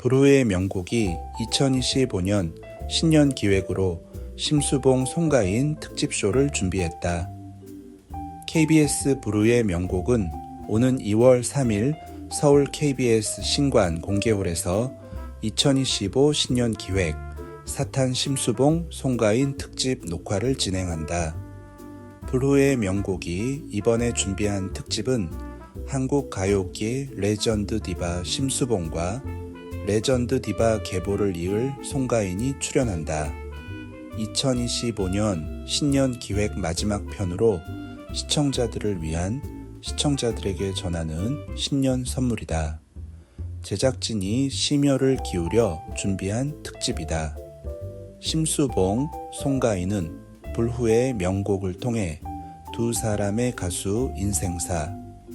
브루의 명곡이 2025년 신년 기획으로 심수봉 송가인 특집쇼를 준비했다. KBS 브루의 명곡은 오는 2월 3일 서울 KBS 신관 공개홀에서 2025 신년 기획 사탄 심수봉 송가인 특집 녹화를 진행한다. 브루의 명곡이 이번에 준비한 특집은 한국 가요계 레전드 디바 심수봉과 레전드 디바 계보를 이을 송가인이 출연한다. 2025년 신년 기획 마지막 편으로 시청자들을 위한 시청자들에게 전하는 신년 선물이다. 제작진이 심혈을 기울여 준비한 특집이다. 심수봉, 송가인은 불후의 명곡을 통해 두 사람의 가수 인생사,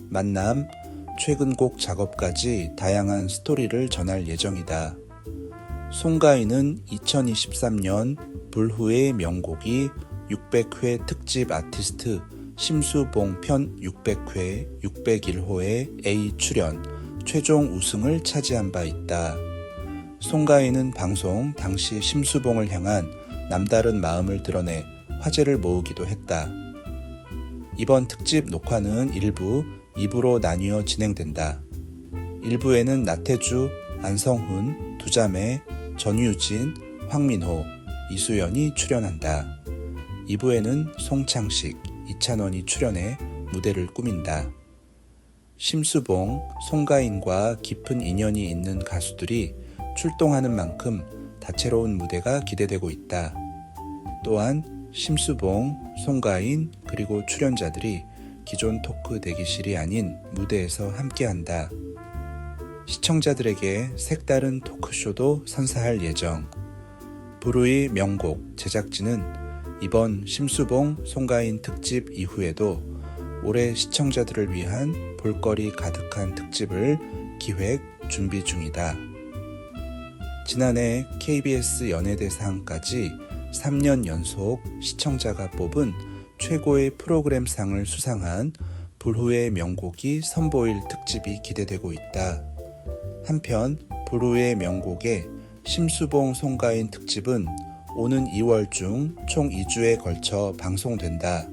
만남, 최근 곡 작업까지 다양한 스토리를 전할 예정이다. 송가인은 2023년 불후의 명곡이 600회 특집 아티스트 심수봉 편 600회 601호에 A 출연 최종 우승을 차지한 바 있다. 송가인은 방송 당시 심수봉을 향한 남다른 마음을 드러내 화제를 모으기도 했다. 이번 특집 녹화는 1부, 2부로 나뉘어 진행된다. 1부에는 나태주, 안성훈, 두자매, 전유진, 황민호, 이수연이 출연한다. 2부에는 송창식, 이찬원이 출연해 무대를 꾸민다. 심수봉, 송가인과 깊은 인연이 있는 가수들이 출동하는 만큼 다채로운 무대가 기대되고 있다. 또한 심수봉, 송가인, 그리고 출연자들이 기존 토크 대기실이 아닌 무대에서 함께한다. 시청자들에게 색다른 토크쇼도 선사할 예정. 브루의 명곡 제작진은 이번 심수봉, 송가인 특집 이후에도 올해 시청자들을 위한 볼거리 가득한 특집을 기획 준비 중이다. 지난해 KBS 연예대상까지 3년 연속 시청자가 뽑은 최고의 프로그램 상을 수상한 불후의 명곡이 선보일 특집이 기대되고 있다. 한편 불후의 명곡의 심수봉 송가인 특집은 오는 2월 중 총 2주에 걸쳐 방송된다.